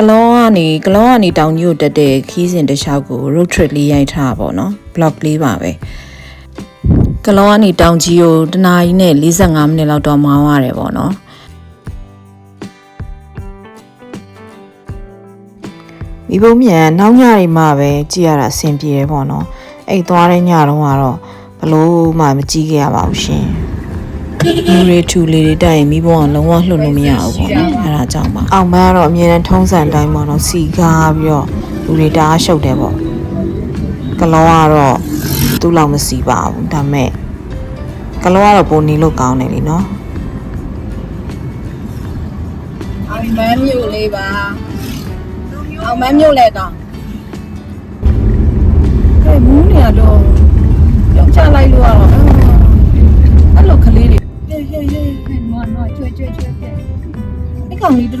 ကလောကနေကလောကနေတောင်ကြီးကိုတက်တဲ့ခီးစဉ်တစ်လျှောက်ကို road trip လေးရိုက်ထားတာပေါ့နော် blog လေးပါပဲကလောကနေတောင်ကြီးကိုတနာရီနဲ့45မိနစ်လောက်တော့မောင်းရတယ်ပေါ့နော်မိဘုံမြန်နောက်ညတွေမှပဲကြည့်ရတာအဆင်ပြေတယ်ပေါ့နော်အဲ့သွားတဲ့ညတော့ကတော့ဘလို့မှမကြည့်ခဲ့ရပါဘူးရှင် လူတွေထူလေးတွေတိုက်ရင်မိဘကလုံးဝလှုပ်လို့မရဘူးပေါ့နော်အဲ့ဒါကြောင့်ပါအောင်မကတော့အမြဲတမ်းထုံးစံတိုင်းပေါ့နော်စီကားပြီးတော့လူတွေတအားရှုပ်တယ်ပေါ့ကလောကတော့သူ့လောက်မစီပါဘူးဒါပေမဲ့ကလောကတော့ပုံနေလို့ကောင်းတယ်လीနော်အောင်မန်းမြို့လေးပါအောင်မန်းမြို့လည်းကောင်းကဲမူးနေရတော့ကြောက်ချလိုက်လို့ကတော့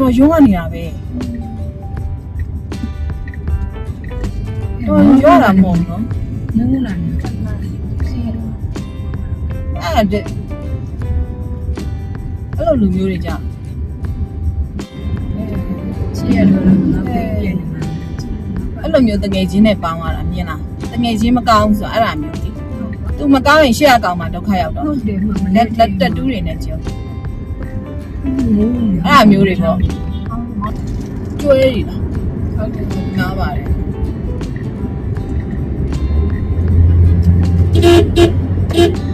တော်ရုံးရနေတာပဲတော်ရောတာမဟုတ်နော်နင်းလာနေတယ်အဲ့ဒါအဲ့လိုလူမျိုးတွေကြောင့်ချစ်ရလို့လားငါပြည့်နေမှာအဲ့လိုမျိုးတငယ်ချင်းနဲ့ပေါင်းရတာမြင်လားတငယ်ချင်းမကောင်းဆိုအဲ့ဒါမျိုးဒီသူမကောင်းရင်ရှေ့ရကောင်မှဒုက္ခရောက်တော့လက်လက်တူးတွေနဲ့ကြော အဲ့ဒါမျိုးတွေပေါ့ကျွဲတွေလားဟုတ်တယ်နားပါတယ်နာလား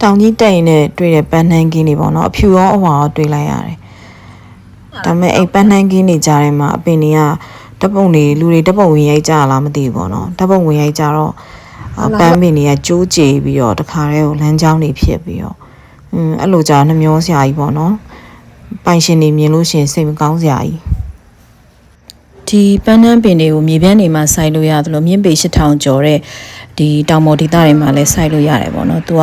တောင်ကြီးတက်ရင်လည်းတွေ့တဲ့ပန်းနှန်းကင်းတွေပေါ့နော်အဖြူရောအဝါရောတွေ့လိုက်ရတယ်ဒါပေမဲ့အဲ့ပန်းနှန်းကင်းတွေကြားထဲမှာအပင်တွေကဓပုံတွေလူတွေဓပုံဝင်ရိုက်ကြလားမသိဘူးပေါ့နော်ဓပုံဝင်ရိုက်ကြတော့အာပန်းပင်တွေကကျိုးကြေပြီးတော့တခါတည်းကိုလမ်းကြောင်းတွေဖြစ်ပြီးတော့อืมအဲ့လိုကြာနှမျောစရာကြီးပေါ့နော်ပိုင်ရှင်တွေမြင်လို့ရှရင်စိတ်မကောင်းစရာကြီးဒီပန်းနှန်းပင်တွေကိုမြေပြန့်တွေမှာစိုက်လို့ရသလိုမြင့်ပေ8000ကျော်တဲ့ဒီတောင်ပေါ်ဒေသတွေမှာလည်းစိုက်လို့ရတယ်ပေါ့နော်သူက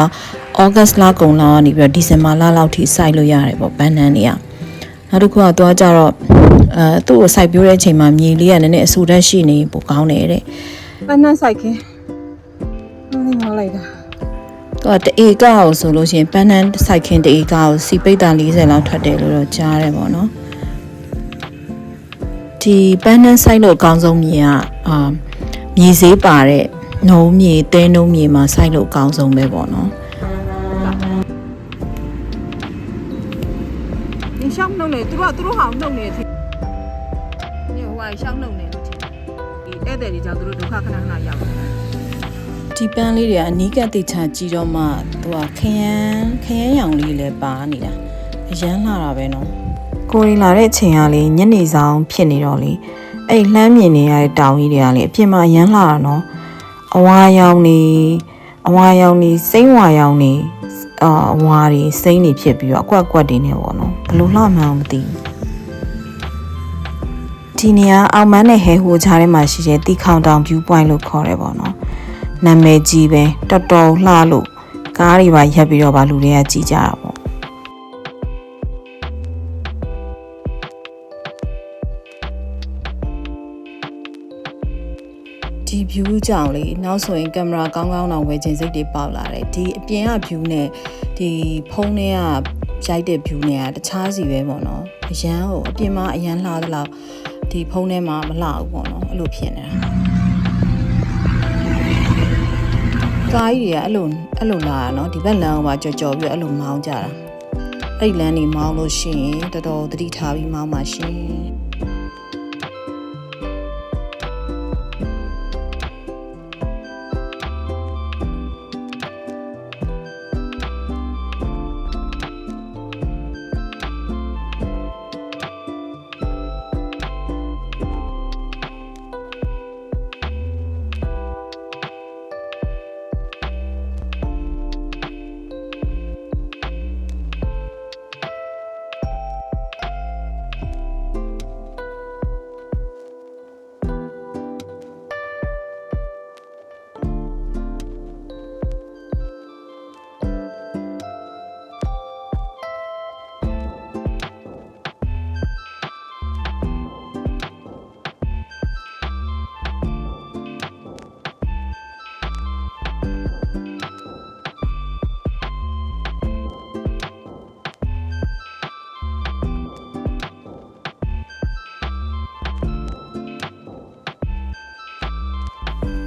ဩဂတ်လကုန်လောက်ကနေပြီးတော့ဒီဇင်ဘာလလောက်ထိစိုက်လို့ရတယ်ပေါ့ဘန်းနန်းတွေကနောက်တစ်ခုကသွားကြတော့အဲသူ့ကိုစိုက်ပြိုးတဲ့အချိန်မှာမြေလေးကနည်းနည်းအဆူတက်ရှိနေပိုကောင်းတယ်တဲ့ပန်းနှန်းဆိုင်ခင်းဟုတ်နေမလိုက်တာသူကတအေကောက်ဆိုလို့ရှိရင်ပန်းနန်းစိုက်ခင်းတအေကောက်စီပိတ်တာ40လောက်ထွက်တယ်လို့တော့ကြားတယ်ပေါ့နော်ဒီပန်းနန်းစိုက်လို့အကောင်းဆုံးမြေကအာမြေဈေးပါတဲ့နှုံးမြေတဲနှုံးမြေမှာစိုက်လို့အကောင်းဆုံးပဲပေါ့နော် ကသူတို့ဟောင်းနှုတ်နေတယ်ညဟိုကရှောင်းနှုတ်နေလို့ထင်ဒီဧည့်သည်တွေကြောင့်သူတို့ဒုက္ခခဏခဏရောက်တယ်ဒီပန်းလေးတွေကအနီးကပ်တိချာကြည့်တော့မှသူကခရမ်းခရမ်းရောင်လေးလည်းပါနေတာအရန်လာတာပဲနော်ကိုရီလာတဲ့အချိန်ကလေညနေဆောင်ဖြစ်နေတော့လေအဲ့လှမ်းမြင်နေရတဲ့တောင်ကြီးတွေကလေအပြင်မှာအရန်လာတာနော်အဝါရောင်နေအဝါရောင်နေစိမ့်ဝါရောင်နေ အာအဝါတွေစိမ့်နေဖြစ်ပြီးတော့အကွက်အကွက်တွေနေပေါ့နော်ဘယ်လိုလှမှန်းမသိဘူးဒီနေရာအောင်မန်းနဲ့ဟဲဟိုချားထဲမှာရှိတဲ့တီခေါင်တောင် view point လို့ခေါ်တယ်ပေါ့နော်နာမည်ကြီးပဲတော်တော်လှလို့ကားတွေပါရက်ပြီးတော့ဗာလူတွေကကြည်ကြတာပေါ့ ဒီ view ကြောင့်လေနောက်ဆိုရင်ကင်မရာကောင်းကောင်းတော့ဝယ်ခြင်းစိတ်တွေပေါက်လာတယ်ဒီအပြင်က view နဲ့ဒီဖုန်းထဲကရိုက်တဲ့ view နဲ့ကတခြားစီပဲပေါ့နော်အရန်ကိုအပြင်မှာအရန်လှသလောက်ဒီဖုန်းထဲမှာမလှဘူးပေါ့နော်အဲ့လိုဖြစ်နေတာကားကြီးတွေကအဲ့လိုအဲ့လိုလာတာနော်ဒီဘက်လမ်းကကြော်ကြော်ပြီးအဲ့လိုမောင်းကြတာအဲ့ဒီလမ်းနေမောင်းလို့ရှိရင်တော်တော်သတိထားပြီးမောင်းပါရှင်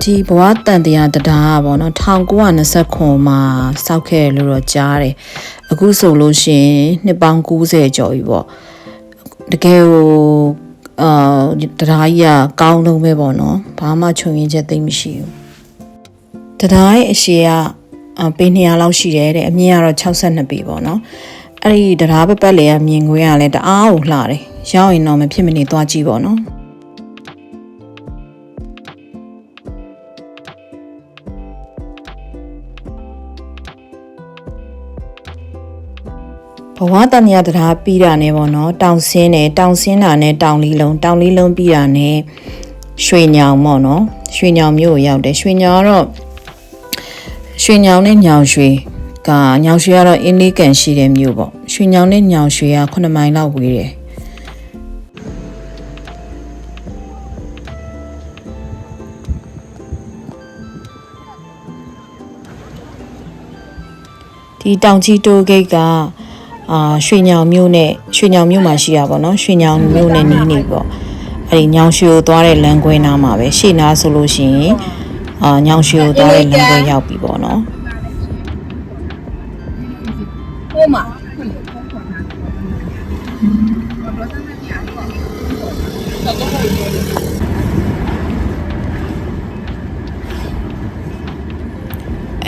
ဒီဘဝတန်တရားတရားကပေါ့နော်1920ခွန်မှာစောက်ခဲ့တယ်လို့တော့ကြားတယ်အခုဆိုလို့ရှိရင်နှစ်ပေါင်း90ကျော်ပြီပေါ့တကယ်ကိုအာတရားကြီးကကောင်းလုံးပဲပေါ့နော်ဘာမှခြုံရင်းချက်သိမ့်မရှိဘူးတရားရဲ့အရှိကအပေ200လောက်ရှိတယ်တဲ့အမြင့်ကတော့62ပေပေါ့နော်အဲ့ဒီတရားပပတ်လေကမြင်ခွေးကလည်းတအားကိုလှတယ်ရောက်ရင်တော့မဖြစ်မနေသွားကြည့်ပေါ့နော် ဘဝတန်မြာတရားပြီးတာနဲ့ပေါ့နော်တောင်ဆင်းတယ်တောင်ဆင်းတာနဲ့တောင်လီလုံးတောင်လီလုံးပြီးတာနဲ့ရွှေညောင်ပေါ့နော်ရွှေညောင်မြို့ကိုရောက်တယ်ရွှေညောင်ကတော့ရွှေညောင်နဲ့ညောင်ရွှေကညောင်ရွှေကတော့အင်းလေးကန်ရှိတဲ့မြို့ပေါ့ရွှေညောင်နဲ့ညောင်ရွှေက9မိုင်လောက်ဝေးတယ်ဒီတောင်ကြီးတိုးဂိတ်က အာရွှေညောင်မြို့နဲ့ရွှေညောင်မြို့မှာရှိရပါတော့ရွှေညောင်မြို့နဲ့နီးနေပေါ့အဲ့ဒီညောင်ရွှေကိုသွားတဲ့လမ်းခွဲနားမှာပဲရှေ့နားဆိုလို့ရှိရင်အာညောင်ရွှေကိုသွားတဲ့လမ်းခွဲရောက်ပြီပေါ့နော်ဟိုမှာ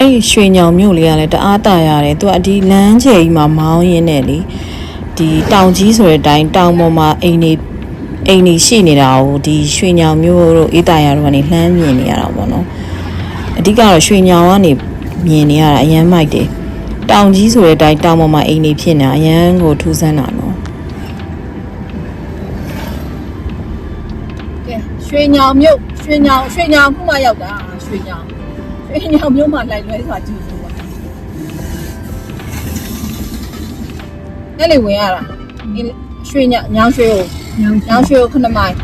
အဲ့ဒီရွှေညောင်မြို့လေးကလည်းတအားတာရတယ်သူကဒီလမ်းချေကြီးမှာမောင်းရင်းနဲ့လေဒီတောင်ကြီးဆိုတဲ့အတိုင်းတောင်ပေါ်မှာအိမ်နေအိမ်နေရှိနေတာကိုဒီရွှေညောင်မြို့တို့အေးတာရတို့ကနေလှမ်းမြင်နေရတာပေါ့နော်အဓိကတော့ရွှေညောင်ကနေမြင်နေရတာအရန်မိုက်တယ်တောင်ကြီးဆိုတဲ့အတိုင်းတောင်ပေါ်မှာအိမ်နေဖြစ်နေတာအရန်ကိုထူးဆန်းတာနော်ကဲရွှေညောင်မြို့ရွှေညောင်ရွှေညောင်ခုမှရောက်တာရွှေညောင် ရွှေညောင်မြို့မှာလိုက်လွဲစွာကြည့်လို့ပါအဲ့လေဝင်ရတာဒီရွှေညောင်ညောင်ရွှေကိုညောင်ညောင်ရွှေကိုခဏမိုင်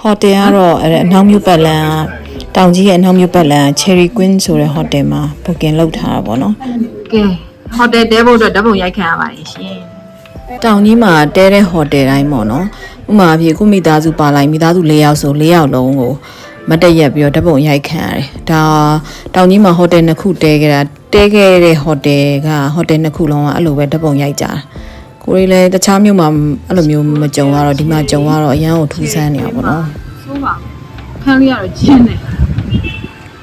ဟိုတယ်ကတော့အဲ့ဒါအနောက်မြို့ပတ်လန်းကတောင်ကြီးရဲ့အနောက်မြို့ပတ်လန်းက Cherry Queen ဆိုတဲ့ဟိုတယ်မှာ booking လုပ်ထားတာပေါ့နော်ကဲဟိုတယ်တဲဖို့အတွက်ဓာတ်ပုံရိုက်ခံရပါတယ်ရှင်တောင်ကြီးမှာတဲတဲ့ဟိုတယ်တိုင်းပေါ့နော် ဥပမာအဖြစ်ကိုမိသားစုပါလိုက်မိသားစု၄ယောက်ဆို၄ယောက်လုံးကိုမတက်ရက်ပြီးတော့ဓာတ်ပုံရိုက်ခံရတယ်ဒါတောင်ကြီးမှာဟိုတယ်နှစ်ခုတဲခဲ့တာတဲခဲ့တဲ့ဟိုတယ်ကဟိုတယ်နှစ်ခုလုံးကအဲ့လိုပဲဓာတ်ပုံရိုက်ကြတာကိုရီလည်းတခြားမြို့မှာအဲ့လိုမျိုးမကြုံရတော့ဒီမှာကြုံရတော့အရန်ကိုထူးဆန်းနေတာပေါ့နော်ဆိုးပါခန်းလေးကတော့ကျင်းတယ်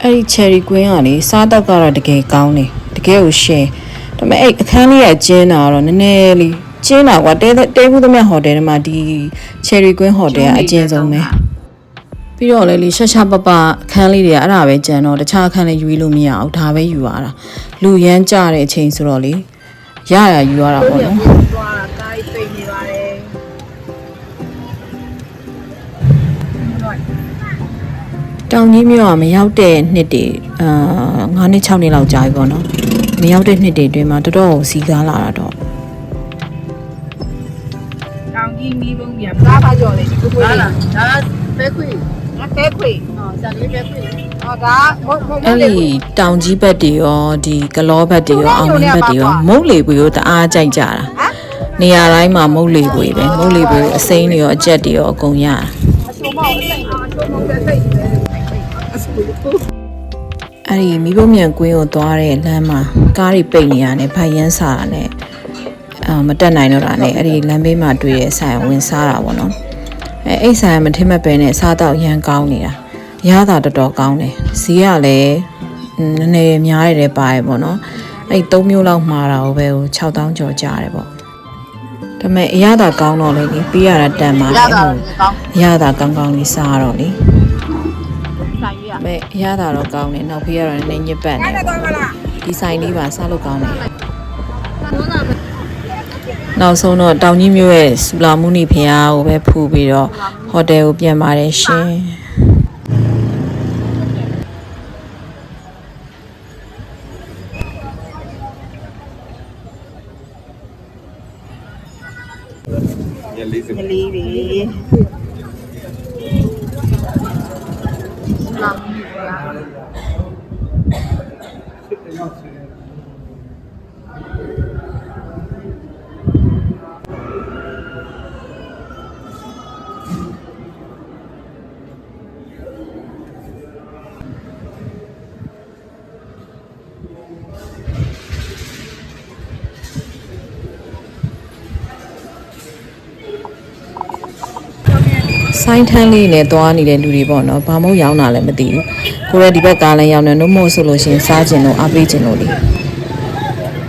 အဲ့ဒီ cherry queen ကလေစားတော့ကတော့တကယ်ကောင်းတယ်တကယ်ကိုရှင်ဒါပေမဲ့အဲ့အခန်းလေးကကျင်းတာကတော့နည်းနည်းလေး ကျင်းတာကွာတဲတဲဘူးသမျှဟိုတယ်ထဲမှာဒီ cherry queen ဟိုတယ်ကအကျဉ်းဆုံးပဲပြီးတော့လေလေရှာရှာပပအခန်းလေးတွေကအဲ့ဒါပဲကျန်တော့တခြားအခန်းလေးယူလို့မရအောင်ဒါပဲယူရတာလူရမ်းကြတဲ့အချိန်ဆိုတော့လေရရယူရတာပေါ့နော်သွားတာကားကြီးပိတ်နေပါတယ်တောင်ကြီးမြို့ကမရောက်တဲ့နှစ်တွေအာ9နှစ်6နှစ်လောက်ကြာပြီပေါ့နော်မရောက်တဲ့နှစ်တွေအတွင်းမှာတော်တော်ကိုစီကားလာတာတော့ တောင်ကြီးမီးပုံးပြကားပါကြော်လေဒီကိုကိုပါလေးလားဒါပဲခွေငါတဲခွေဟောဇာလေးပဲခွေဟောဒါမုံမုံအဲ့လေးဒီတောင်ကြီးဘက်တွေရောဒီကလောဘက်တွေရောအောင်မင်းဘက်တွေရောမုတ်လေပွေကိုတအားကြိုက်ကြတာနေရာတိုင်းမှာမုတ်လေပွေပဲမုတ်လေပွေအစိမ်းတွေရောအကြက်တွေရောအကုန်ရတာအချိုမောင်စိတ်အချိုမောင်တဲ့စိတ်ပဲအဆူကိုအဲ့ဒီမိဘမြန်ကွင်းကိုသွားတဲ့လမ်းမှာကားတွေပိတ်နေရတယ်ဗိုင်ရန်စားတာနဲ့ အာမတက်နိုင်တော့တာနဲ့အဲ့ဒီလမ်းဘေးမှာတွေ့ရဆိုင်ဝင်စားတာပေါ့နော်အဲအဲ့ဆိုင်ကမထင်မဲ့ပဲနဲ့စားတော့ရန်ကောင်းနေတာရတာတော်တော်ကောင်းတယ်ဈေးကလည်းနည်းနည်းများရတယ်ပါတယ်ပေါ့နော်အဲ့၃မျိုးလောက်မှာတာကိုပဲဟို6000ကျော်ကြရတယ်ပေါ့ဒါပေမဲ့အရသာကောင်းတော့လေဒီပေးရတာတန်ပါရလေတာဟိုကောင်းအရသာကောင်းကောင်းလေးစားတော့လေဆိုင်ရဒါပေမဲ့အရသာတော့ကောင်းတယ်နောက်ဖေးရတော့နည်းနည်းညစ်ပတ်နေအဲ့ဒါပေါ့ကောင်းမလားဒီဆိုင်လေးပါစားလို့ကောင်းတယ် နောက်ဆုံးတော့တောင်ကြီးမြို့ရဲ့စူလာမူနီဖျားကိုပဲဖူးပြီးတော့ဟိုတယ်ကိုပြန်ပါတယ်ရှင်မလေးတွေ ဆိုင်းထန်းလေးနဲ့သွားနေတဲ့လူတွေပေါ့နော်ဘာမို့ရောင်းတာလဲမသိဘူးကိုရဲဒီဘက်ကားလည်းရောက်နေနှုတ်မို့ဆိုလို့ရှရင်စားကျင်လို့အားပေးကျင်လို့လေ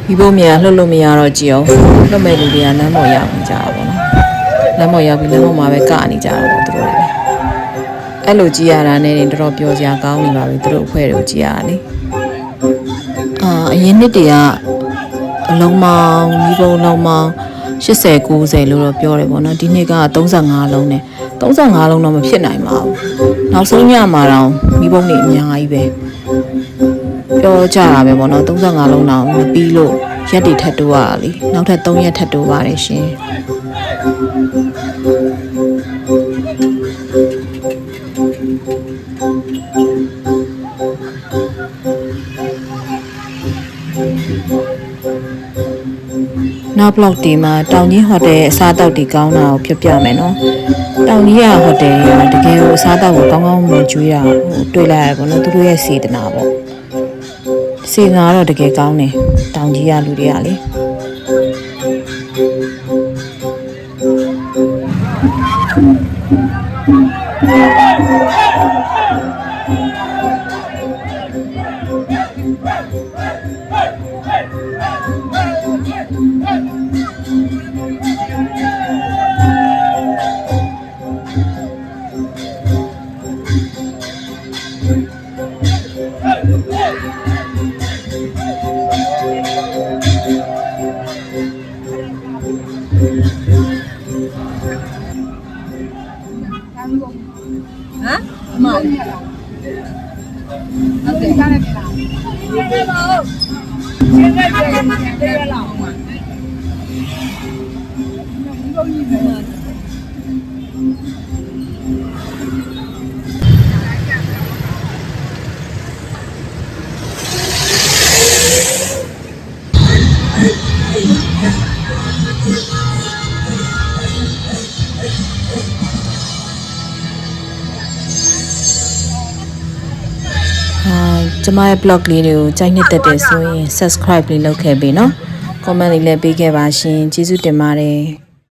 ဒီဘုံမြန်လှုပ်လို့မရတော့ကြည်အောင်လှုပ်မဲ့လူတွေကလမ်းပေါ်ရောက်နေကြတာပေါ့နော်လမ်းပေါ်ရောက်ပြီးလမ်းပေါ်မှာပဲကနေကြတာပေါ့သူတို့တွေလည်းအဲ့လိုကြည်ရတာနဲ့တော်တော်ပျော်စရာကောင်းနေပါပြီသူတို့အဖွဲ့တွေကိုကြည်ရတာလေအာအရင်နှစ်တည်းကအလုံးမောင်းမိဘုံလုံးမောင်း80 90လို့တော့ပြောတယ်ပေါ့နော်ဒီနှစ်က35လုံးနဲ့ 35လုံးတော့မဖြစ်နိုင်ပါဘူးနောက်ဆုံးညမှာတော့မိဘုံတွေအများကြီးပဲပြောကြတာပဲပေါ့နော်35လုံးတော့မပြီးလို့ရက်တွေထပ်တိုးရတာလीနောက်ထပ်3ရက်ထပ်တိုးပါတယ်ရှင် နောက် blog ဒီမှာတောင်ကြီးဟိုတယ်အစားအသောက်တွေကောင်းတာကိုပြပြမယ်နော်။တောင်ကြီးကဟိုတယ်ကတကယ်ကိုအစားအသောက်ကိုကောင်းကောင်းမကျွေးတာဟိုတွေ့လိုက်ရပါတော့သူတို့ရဲ့စေတနာပေါ့။စေတနာကတော့တကယ်ကောင်းတယ်တောင်ကြီးကလူတွေကလေ။ 现在就这个 မရဲ့ blog လေးတွေကိုကြိုက်နှစ်သက်တယ်ဆိုရင် subscribe လေးလုပ်ခဲ့ပေးနော် comment လေးလည်းပေးခဲ့ပါရှင်ကျေးဇူးတင်ပါတယ်